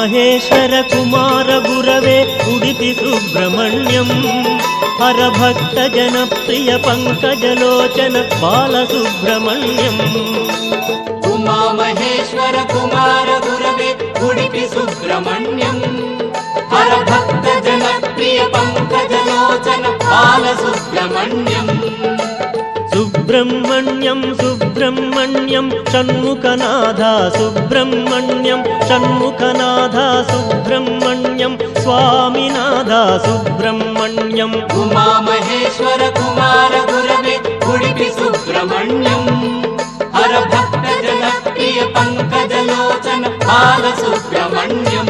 మహేశ్వర కుమార గురవే ఉడితి సుబ్రహ్మణ్యం. హరభక్త జనప్రియ పంకజలోచన బాలసుబ్రహ్మణ్యం ఉమామహేశ్వర కుమార గురవే ఉడిపి సుబ్రహ్మణ్యం. హరభక్త జనప్రియ పంకజలోచన బాలసుబ్రహ్మణ్యం సుబ్రహ్మణ్యం సుబ్రహ్మణ్యం షణ్ముఖనాథ సుబ్రహ్మణ్యం షణ్ముఖనాథ సుబ్రహ్మణ్యం స్వామినాథ సుబ్రహ్మణ్యం. ఉమామహేశ్వర కుమార గురవే ఉడిపి సుబ్రహ్మణ్యం. హర భక్త జన ప్రియ పంకజలోచన బాల సుబ్రహ్మణ్యం.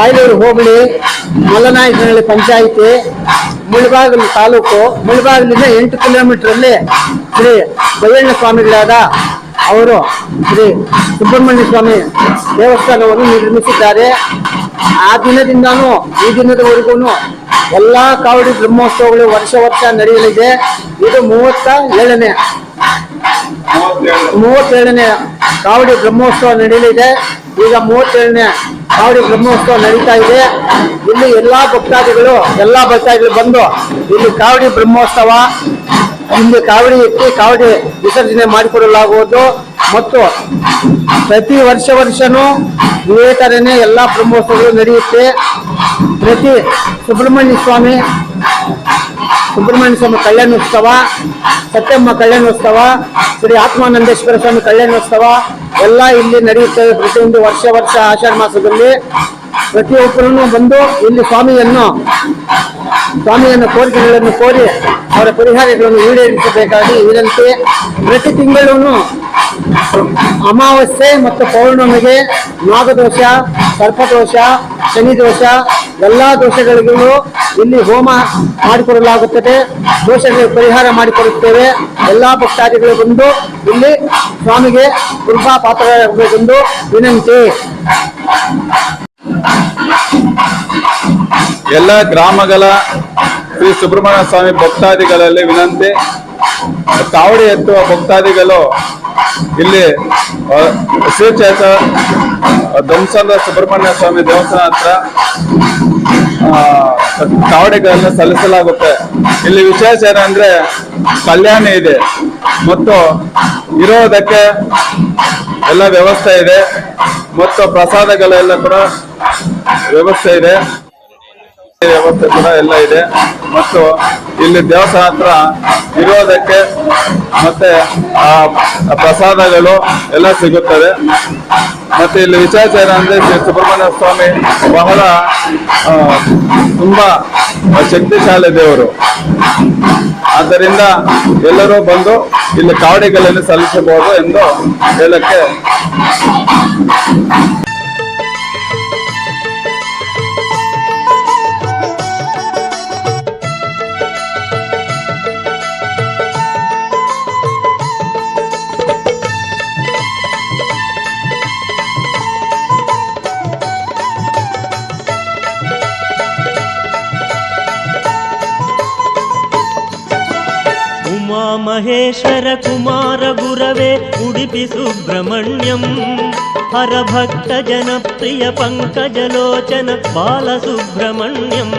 ಕಾಯಲೂರು ಹೋಬಳಿ, ಮಲ್ಲನಾಯಕನಹಳ್ಳಿ ಪಂಚಾಯಿತಿ, ಮುಳಬಾಗಿಲು ತಾಲೂಕು, ಮುಳಬಾಗಿಲಿಂದ ಎಂಟು ಕಿಲೋಮೀಟರ್ ಅಲ್ಲಿ ಶ್ರೀ ಬೈಯಣ್ಣ ಸ್ವಾಮಿಗಳಾದ ಅವರು ಶ್ರೀ ಸುಬ್ರಹ್ಮಣ್ಯ ಸ್ವಾಮಿ ದೇವಸ್ಥಾನವನ್ನು ನಿರ್ಮಿಸಿದ್ದಾರೆ. ಆ ದಿನದಿಂದಾನು ಈ ದಿನದವರೆಗೂ ಎಲ್ಲ ಕಾವಡಿ ಬ್ರಹ್ಮೋತ್ಸವಗಳು ವರ್ಷ ವರ್ಷ ನಡೆಯಲಿದೆ. ಇದು ಮೂವತ್ತ ಏಳನೇ ಮೂವತ್ತೇಳನೇ ಕಾವಡಿ ಬ್ರಹ್ಮೋತ್ಸವ ನಡೆಯಲಿದೆ. ಈಗ ಮೂವತ್ತೇಳನೇ ಕಾವಡಿ ಬ್ರಹ್ಮೋತ್ಸವ ನಡೀತಾ ಇದೆ. ಇಲ್ಲಿ ಎಲ್ಲಾ ಭಕ್ತಾದಿಗಳು ಎಲ್ಲಾ ಭಕ್ತಾದಿಗಳು ಬಂದು ಇಲ್ಲಿ ಕಾವಡಿ ಬ್ರಹ್ಮೋತ್ಸವ, ಇಲ್ಲಿ ಕಾವಡಿ ಎತ್ತಿ ಕಾವಡಿ ವಿಸರ್ಜನೆ ಮಾಡಿಕೊಡಲಾಗುವುದು. ಮತ್ತು ಪ್ರತಿ ವರ್ಷ ವರ್ಷನೂ ಇದೇ ಥರನೇ ಎಲ್ಲಾ ಬ್ರಹ್ಮೋತ್ಸವಗಳು ನಡೆಯುತ್ತೆ. ಪ್ರತಿ ಸುಬ್ರಹ್ಮಣ್ಯ ಸ್ವಾಮಿ ಸುಬ್ರಹ್ಮಣ್ಯ ಸ್ವಾಮಿ ಕಲ್ಯಾಣೋತ್ಸವ, ಸತ್ಯಮ್ಮ ಕಲ್ಯಾಣೋತ್ಸವ, ಶ್ರೀ ಆತ್ಮಾನಂದೇಶ್ವರ ಸ್ವಾಮಿ ಕಲ್ಯಾಣೋತ್ಸವ ಎಲ್ಲ ಇಲ್ಲಿ ನಡೆಯುತ್ತವೆ ಪ್ರತಿಯೊಂದು ವರ್ಷ ವರ್ಷ ಆಷಾಢ ಮಾಸದಲ್ಲಿ ಪ್ರತಿಯೊಬ್ಬರನ್ನು ಬಂದು ಇಲ್ಲಿ ಸ್ವಾಮಿಯನ್ನು ಸ್ವಾಮಿಯನ್ನು ಕೋರಿಕೆಗಳನ್ನು ಕೋರಿ ಅವರ ಪರಿಹಾರಗಳನ್ನು ಈಡೇರಿಸಬೇಕಾಗಿ ಇದರಂತೆ ಪ್ರತಿ ತಿಂಗಳೂ ಅಮಾವಾಸ್ಯೆ ಮತ್ತು ಪೌರ್ಣಮಿಗೆ ನಾಗದೋಷ, ಸರ್ಪದೋಷ ಶನಿ ದೋಷ ಎಲ್ಲಾ ದೋಷಗಳಿಗೂ ಇಲ್ಲಿ ಹೋಮ ಮಾಡಿಕೊಡಲಾಗುತ್ತದೆ. ದೋಷಗಳಿಗೆ ಪರಿಹಾರ ಮಾಡಿಕೊಡುತ್ತೇವೆ. ಎಲ್ಲಾ ಭಕ್ತಾದಿಗಳು ಬಂದು ಇಲ್ಲಿ ಸ್ವಾಮಿಗೆ ಕೃಪಾ ಪಾತ್ರರಾಗಬೇಕೆಂದು ವಿನಂತಿ. ಎಲ್ಲ ಗ್ರಾಮಗಳ ಶ್ರೀ ಸುಬ್ರಹ್ಮಣ್ಯ ಸ್ವಾಮಿ ಭಕ್ತಾದಿಗಳಲ್ಲಿ ವಿನಂತಿ. ಕಾವಡಿ ಎತ್ತುವ ಭಕ್ತಾದಿಗಳು ಇಲ್ಲಿ ಶ್ರೀಚೇತ ಧ್ವಂಸದ ಸುಬ್ರಹ್ಮಣ್ಯ ಸ್ವಾಮಿ ದೇವಸ್ಥಾನ ಹತ್ರ ಕಾವಡಿಗಳನ್ನು ಸಲ್ಲಿಸಲಾಗುತ್ತೆ. ಇಲ್ಲಿ ವಿಶೇಷ ಏನಂದ್ರೆ ಕಲ್ಯಾಣ ಇದೆ. ಮತ್ತು ಇರೋದಕ್ಕೆ ಎಲ್ಲ ವ್ಯವಸ್ಥೆ ಇದೆ. ಮತ್ತು ಪ್ರಸಾದಗಳೆಲ್ಲ ಕೂಡ ವ್ಯವಸ್ಥೆ ಇದೆ. ವ್ಯವಸ್ಥೆ ಕೂಡ ಎಲ್ಲ ಇದೆ. ಮತ್ತು ಇಲ್ಲಿ ದೇವಸ್ಥಾನ ಹತ್ರ ಇರೋದಕ್ಕೆ ಮತ್ತೆ ಪ್ರಸಾದಗಳು ಎಲ್ಲ ಸಿಗುತ್ತದೆ. ಮತ್ತೆ ಇಲ್ಲಿ ವಿಚಾರಚಾರ ಅಂದ್ರೆ ಶ್ರೀ ಸುಬ್ರಹ್ಮಣ್ಯ ಸ್ವಾಮಿ ಬಹಳ ತುಂಬಾ ಶಕ್ತಿಶಾಲಿ ದೇವರು. ಆದ್ದರಿಂದ ಎಲ್ಲರೂ ಬಂದು ಇಲ್ಲಿ ಕಾವಡಿಗಳಲ್ಲಿ ಸಲ್ಲಿಸಬಹುದು ಎಂದು ಹೇಳಕ್ಕೆ మహేశ్వర కుమార గురవే ఉడిపి సుబ్రహ్మణ్యం. హరభక్తజన ప్రియ పంకజలోచన బాలసుబ్రహ్మణ్యం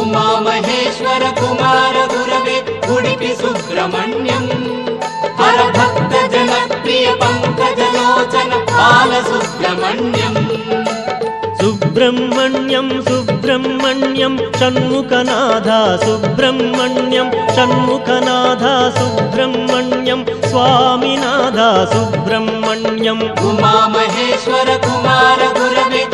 ఉమామహేశ్వర కుమార గురవే ఉడిపి సుబ్రహ్మణ్యం. హరభక్తజన ప్రియ పంకజలోచన బాలసుబ్రహ్మణ్యం सुब्रह्मण्यं सुब्रह्मण्यं षण्मुखनाथ सुब्रह्मण्यं षण्मुखनाथ सुब्रह्मण्यं स्वामिनाथा सुब्रह्मण्यं। उमामहेश्वर कुमार उमामहेश्वरकुमारगुरु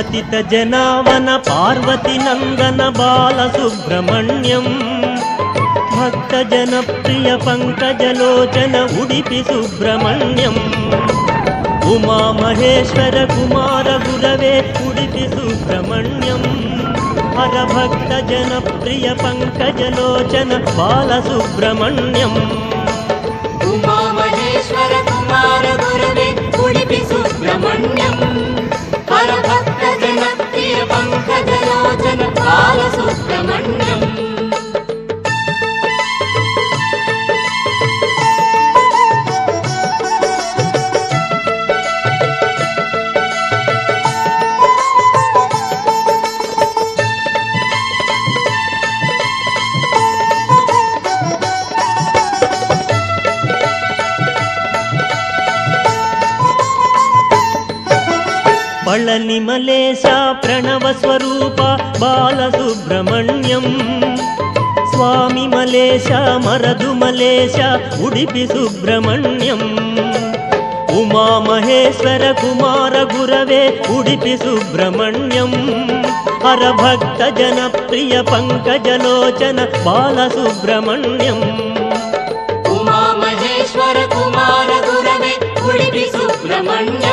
పతిత జనావన పార్వతి నందన బాల సుబ్రహ్మణ్యం. భక్త జనప్రియ పంకజలోచన ఉడిపి సుబ్రహ్మణ్యం. ఉమా కుమార గురవే ఉడిపి సుబ్రహ్మణ్యం. హర భక్త జనప్రియ పంకజలోచన బాల సుబ్రహ్మణ్యం. ఉమా కుమార గురవే あり。మళ నిమలేశ ప్రణవ స్వరూప బాలసుబ్రహ్మణ్యం. స్వామి మలేశ మరదు మలేశ ఉడిపి సుబ్రహ్మణ్యం. ఉమామహేశ్వర కుమార గురవే ఉడిపి సుబ్రహ్మణ్యం. హర భక్త పంకజలోచన బాలసుబ్రహ్మణ్యం. ఉమామహేశ్వర కుమార గురవే ఉడిపి సుబ్రహ్మణ్యం.